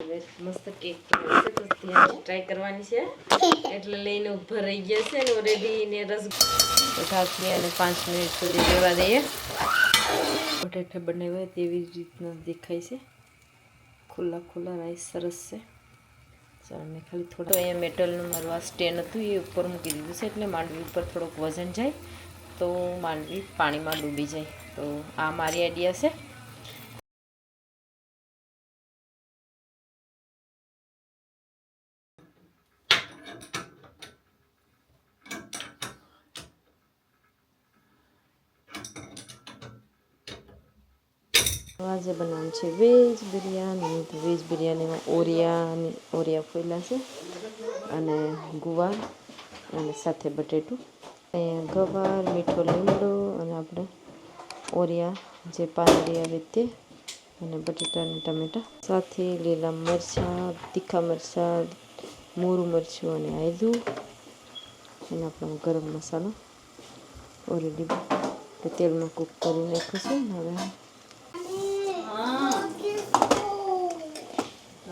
મસ્ત કેક છે તો ત્યાં ટ્રાય કરવાની છે એટલે લઈને ઊભા રહી ગયા છે અને ઓલરેડી ને રસ તો અને પાંચ મિનિટ સુધી રહેવા દઈએ બટેટા બનાવ્યા તેવી જ રીતના દેખાય છે ખુલ્લા ખુલ્લા રાઈસ સરસ છે અને ખાલી થોડો અહીંયા મેટલનું મારું આ સ્ટેન્ડ હતું એ ઉપર મૂકી દીધું છે એટલે માંડવી ઉપર થોડોક વજન જાય તો માંડવી પાણીમાં ડૂબી જાય તો આ મારી આઈડિયા છે. આજે બનાવવાનું છે વેજ બિરયાની. તો વેજ બિરયાનીમાં ઓરિયાની, ઓરિયા ફોયલા છે અને ગુવાર અને સાથે બટેટું. અહીંયા ગવાર, મીઠો લીમડો અને આપણે ઓરિયા જે પાંદડી આવે તે અને બટેટા અને ટમેટા. સાથે લીલા મરચાં, તીખા મરચાં, મોરું મરચું અને આયદું અને આપણો ગરમ મસાલો. ઓરેડી તેલમાં કૂક કરી નાખીશું હવે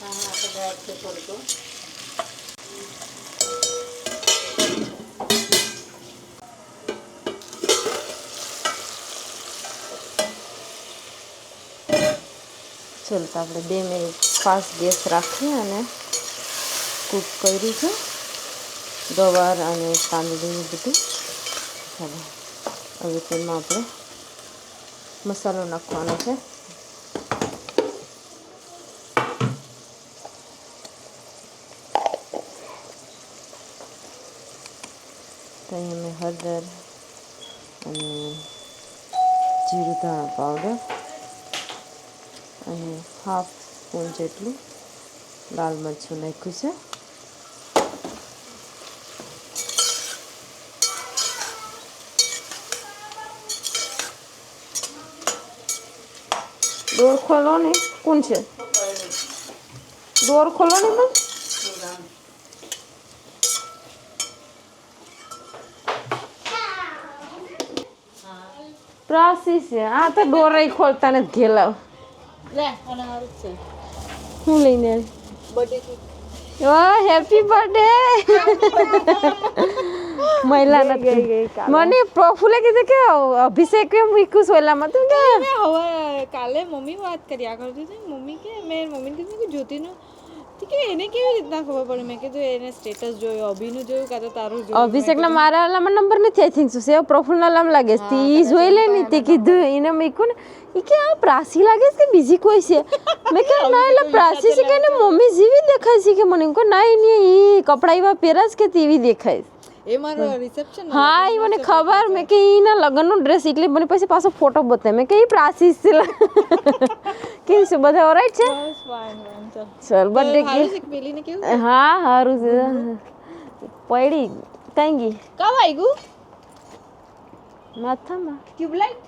એટલે હિંગના ચલ તો આપણે બે મિનિટ ફાસ્ટ ગેસ રાખી અને કૂક કર્યું છે ગવાર અને તાંદળીનું બધું ચાલો હવે તેમાં આપણે મસાલો નાખવાનો છે તો અહીંયા મેં હળદર અને જીરું ધાણા પાવડર અને હાફ સ્પૂન જેટલું લાલ મરચું નાખ્યું છે. દોર ખોલો ને, કોણ છે? દોર ખોલો ને પણ? પ્રાસી છે આ તો ગોરાઈ ખોલતા નથી ઘેલાવ લે અને હારું છે હું લઈને બર્થડે ઓ હેપી બર્થડે મહિલા નથી મને પ્રફુલે કીધું કે અભિષેક એમ મૂક્યું સોલામાં તું કે હવે કાલે મમ્મી વાત કરી આગળ દીધી મમ્મી કે મેં મમ્મીને કીધું કે જ્યોતિનું કે એને કેવી રીતના ખબર પડે? મેં કીધું એને સ્ટેટસ જોયું અભિનું જોયું કાં તો તારું જોયું? અભિષેક ના મારા વાલામાં નંબર નથી આઈ થિંક છે પ્રફુલ ના નામ લાગે છે. એ જોઈ લે ને તે કીધું એને મેં ને એ કે આ પ્રાસી લાગે છે કે બીજી કોઈ છે? મેં કે ના એટલે પ્રાસી છે કે એને મમ્મી જેવી દેખાય છે કે મને? કહું, ના એની એ કપડા એવા પહેરાશ કે તેવી દેખાય છે. એ મારો રિસેપ્શન હા એ મને ખબર. મેં કે એના લગ્નનો ડ્રેસ એટલે મને પછી પાછો ફોટો બતાવે મેં કે એ પ્રાસીસ છે. કેવું છે બધા ઓરાઈટ છે? ચાલ બર્થડે હારું કેવું હા સારું છે. પડી કઈ ગઈ? કામ આવી ગયું માથામાં. ટ્યુબલાઇટ?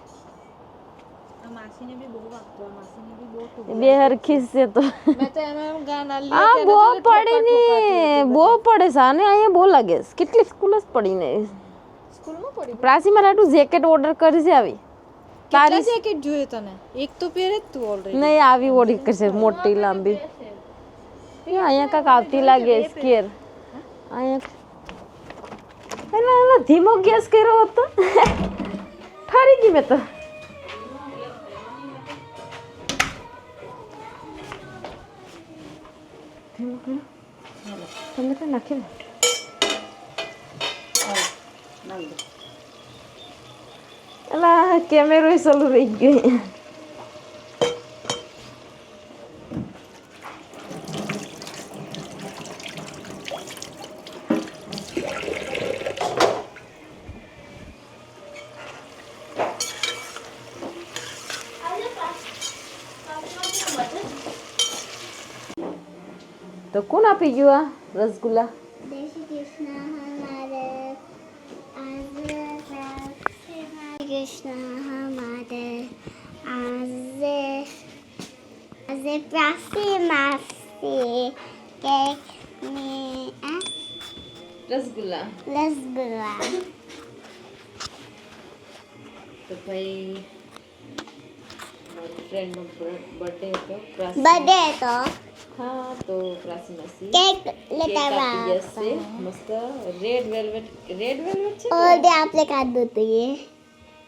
માસીને બી બહુ વાગતો બી બહુ ખૂબ બે હરખી છે તો. મેં તો એમ ગાના આ બહુ પડે ને બહુ પડે છે આને અહીંયા બહુ લાગે. છે કેટલી સ્કૂલ જ પડીને. સ્કૂલમાં પડી પ્રાચી મારે જેકેટ ઓર્ડર કરી છે આવી. તારી જેકેટ જોઈએ તને? એક તો પહેરે તું ઓલરેડી નહીં આવી ઓર્ડર કરશે મોટી લાંબી. અહીંયા કાંક આવતી લાગે સ્કેર અહીંયા એલા એલા ધીમો ગેસ કર્યો હતો. ઠરી ગઈ મેં તો. તમે તો નાખી દો એલા કેમેરો ચાલુ રહી ગયો આપી ગયું આ રસગુલ્લા કૃષ્ણ હમારે આજે આજે પ્રાસી માસી કેક ને રસગુલ્લા રસગુલ્લા તો ભાઈ મારી ફ્રેન્ડનો બર્થડે હતો બર્થડે હતો હા તો પ્રાસી કેક લેતા જશે મસ્ત રેડ વેલ્વેટ રેડ વેલ્વેટ છે ઓર દે આપણે કાઢ દો એ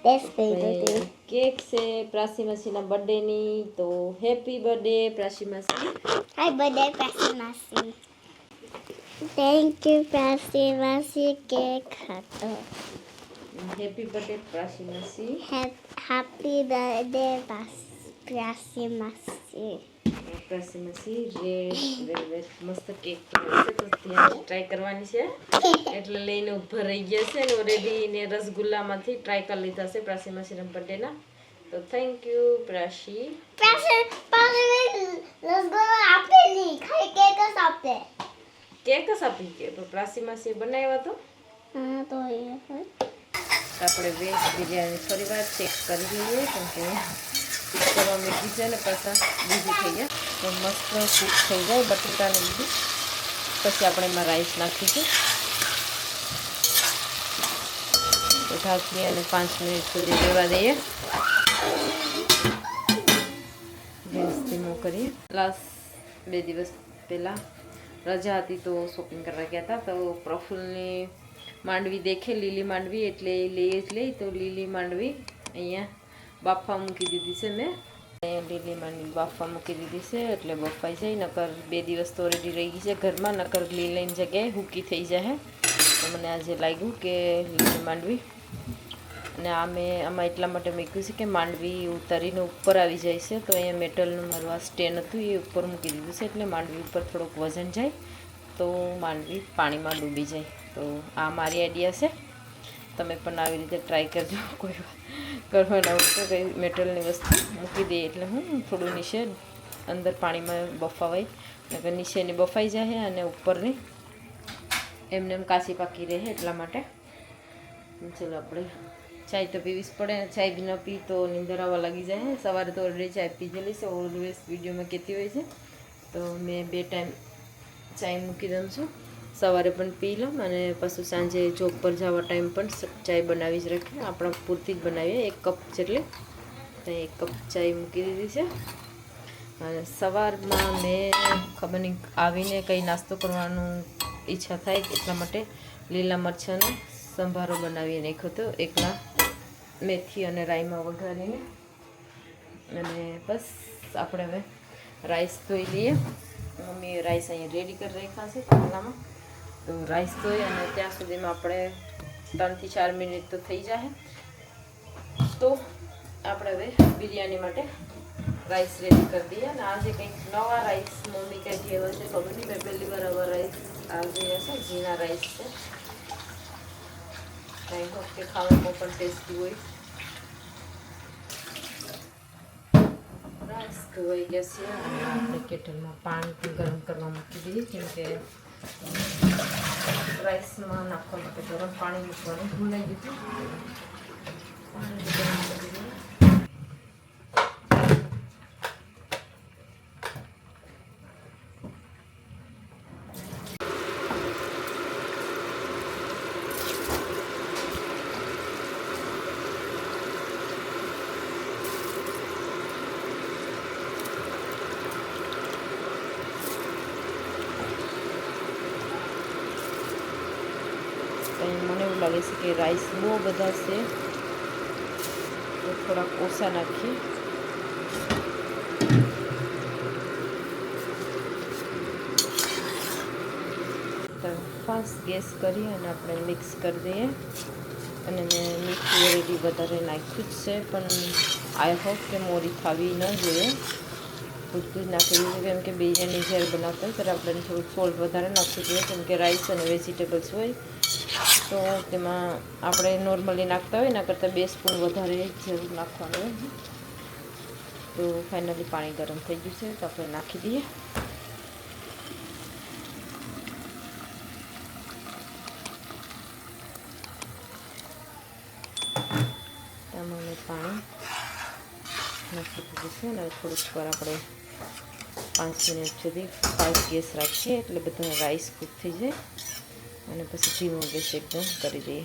ટેસ્ટ કરી દો કેક છે પ્રાસી માસીના બર્થડે ની તો હેપી બર્થડે પ્રાસી માસી હાય બર્થડે પ્રાસી માસી થેન્ક યુ પ્રાસી માસી કેક હતો હેપી બર્થડે પ્રાસી માસી હેપી બર્થડે પ્રાસી માસી ઉતાસીમાં છીએ મસ્ત કેક તો ટ્રાય કરવાની છે. એટલે લઈને ઊભા રહી ગયા છે અને ઓલરેડી ને રસગુલ્લામાંથી ટ્રાય કરી લીધા છે પ્રાસી મસીરમ બર્થડેના તો થેન્ક યુ પ્રાશી કેક જ આપી. કે પણ પ્રાસી માસી બનાવ્યા તો હા તો આપણે વેસ્ટ બિરયાની થોડી વાર ચેક કરી લઈએ કેમ કે કૂક કરવા મૂકી છે ને પાછા બીજી થઈ ગયા. તો મસ્ત કૂક થઈ જાય બટેટાને બીજું પછી આપણે એમાં રાઈસ નાખીશું. તો ઢાંકી અને પાંચ મિનિટ સુધી રહેવા દઈએ. ગેસ ધીમો કરીએ. લાસ્ટ બે દિવસ પહેલાં રજા હતી તો શોપિંગ કરવા ગયા હતા. તો પ્રફુલ્લની માંડવી દેખે, લીલી માંડવી એટલે લઈએ જ લઈ. તો લીલી માંડવી અહીંયા બાફા મૂકી દીધી છે મેં. લીલી માંડવી બાફા મૂકી દીધી છે, એટલે બફાઈ જાય, નકર બે દિવસ તો ઓલરેડી રહી ગઈ છે ઘરમાં, નકર લીલીની જગ્યાએ હૂકી થઈ જાય તો મને આજે લાગ્યું કે લીલી માંડવી. અને આ મેં, આમાં એટલા માટે મૂક્યું છે કે માંડવી ઉતારીને ઉપર આવી જાય છે, તો અહીંયા મેટલનું મારું આ સ્ટેન્ડ હતું, એ ઉપર મૂકી દીધું છે, એટલે માંડવી ઉપર થોડુંક વજન જાય, તો માંડવી પાણીમાં ડૂબી જાય. તો આ મારી આઈડિયા છે. તમે પણ આવી રીતે ટ્રાય કરજો. કોઈ કરવાના હોય તો કંઈ મેટલની વસ્તુ મૂકી દઈએ. એટલે હું થોડું નીચે અંદર પાણીમાં બફાવાય. નકર નીચેની બફાઈ જાય અને ઉપરની એમને એમ કાચી પાકી રહે એટલા માટે. ચલો આપણે ચાય તો પીવી જ પડે. ચાય બી ન પી તો નીંદર આવવા લાગી જાય સવારે તો ઓલરેડી ચાય પીધેલી છે. ઓલવેઝ વિડીયોમાં કહેતી હોય છે. તો મેં બે ટાઈમ ચાય મૂકી દઉં છું. સવારે પણ પી લઉં અને પછી સાંજે જોબ પર જવા ટાઈમ પણ ચાય બનાવી જ રાખીએ. આપણા પૂરતી જ બનાવીએ. એક કપ જેટલી. ત્યાં એક કપ ચાય મૂકી દીધી છે. અને સવારમાં મેં ખબર નહીં આવીને કંઈ નાસ્તો કરવાનું ઈચ્છા થાય એટલા માટે લીલા મરચાંનો સંભારો બનાવી નાખ્યો હતો. એકલા મેથી અને રાઈમાં વઘારીને. અને બસ આપણે હવે રાઈસ ધોઈ લઈએ. મમ્મીએ રાઈસ અહીંયા રેડી કરી રાખ્યા છે પાટલામાં તો રાઈસ ધોઈ અને ત્યાં સુધીમાં આપણે ત્રણથી ચાર મિનિટ તો થઈ જાય તો આપણે હવે બિરયાની માટે રાઈસ રેડી કરી દઈએ અને આજે કંઈક નવા રાઈસ મમ્મી કંઈક એવા છે, ખબર નહીં, મેં પહેલી વાર આવા રાઈસ આવી હશે ઝીણા રાઈસ છે. કંઈ હોપ કે ખાવામાં પણ ટેસ્ટી હોય. રાઈસ ધોવાઈ ગયા છે. અને આપણે કેટલમાં પાણી પણ ગરમ કરવા મૂકી દઈએ, કેમ કે રાઈસમાં નાખવા માટે ગરમ પાણી મૂકવાનું ભૂલાઈ ગયું હતું પાણી ગરમ કરી દઈએ લાગે છે કે રાઈસ બહુ બધા છે. તો થોડાક ઓછા નાખીએ તો ફાસ્ટ ગેસ કરી અને આપણે મિક્સ કરી દઈએ. અને મેં મીઠું ઓલરેડી વધારે નાખ્યું જ છે, પણ આઈ હોપ કે મોરી થાવી ન જોઈએ. પૂરતું જ નાખી દીધું કેમ કે બિરયાની જ્યારે બનાવતા હોય, ત્યારે આપણે થોડુંક સોલ્ટ વધારે નાખવું જોઈએ, કેમ કે રાઈસ અને વેજીટેબલ્સ હોય. તો તેમાં આપણે નોર્મલી નાખતા હોય, એના કરતાં બે સ્પૂન વધારે જરૂર નાખવાનું હોય. તો ફાઇનલી પાણી ગરમ થઈ ગયું છે, તો આપણે નાખી દઈએ. આમાં પાણી નાખી દીધું છે, અને થોડીક વાર આપણે પાંચ મિનિટ સુધી ફાસ્ટ ગેસ રાખીએ, એટલે બધા રાઈસ કૂક થઈ જાય. અને પછી ધીમો ગેસ એકદમ કરી દઈએ.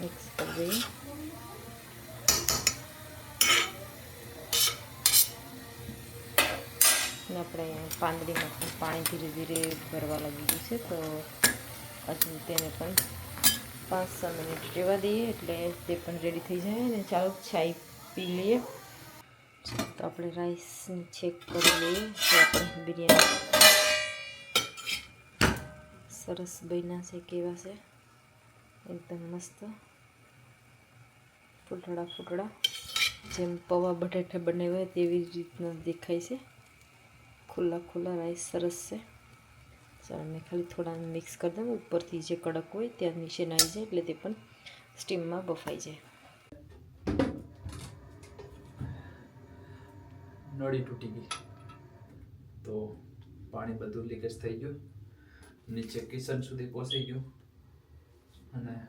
મિક્સ કરી દઈએ. અને આપણે પાંદડીમાં પણ પાણી ધીરે ધીરે ભરવા લાગી ગયું છે, તો હજુ તેને પણ પાંચ છ મિનિટ રહેવા દઈએ એટલે તે પણ રેડી થઈ જાય અને ચાલો ચાય પી લઈએ. તો આપણે રાઈસની ચેક કરી લઈએ. આપણે બિરયાની સરસ બન્યા છે કેવા છે. એકદમ મસ્ત. ફૂટડા ફૂટડા. જેમ પૌવા બટેટા બનાવ્યા હોય તેવી રીતના દેખાય છે. ખુલ્લા ખુલ્લા રાઈસ સરસ છે. ચાલો મેં ખાલી થોડા મિક્સ કરી દઉં ઉપરથી જે કડક હોય ત્યાં નીચે નાઈ જાય એટલે તે પણ સ્ટીમમાં બફાઈ જાય. નળી તૂટી ગઈ. તો પાણી બધું લીકેજ થઈ ગયું. નીચે કિચન સુધી પહોંચી ગયું. અને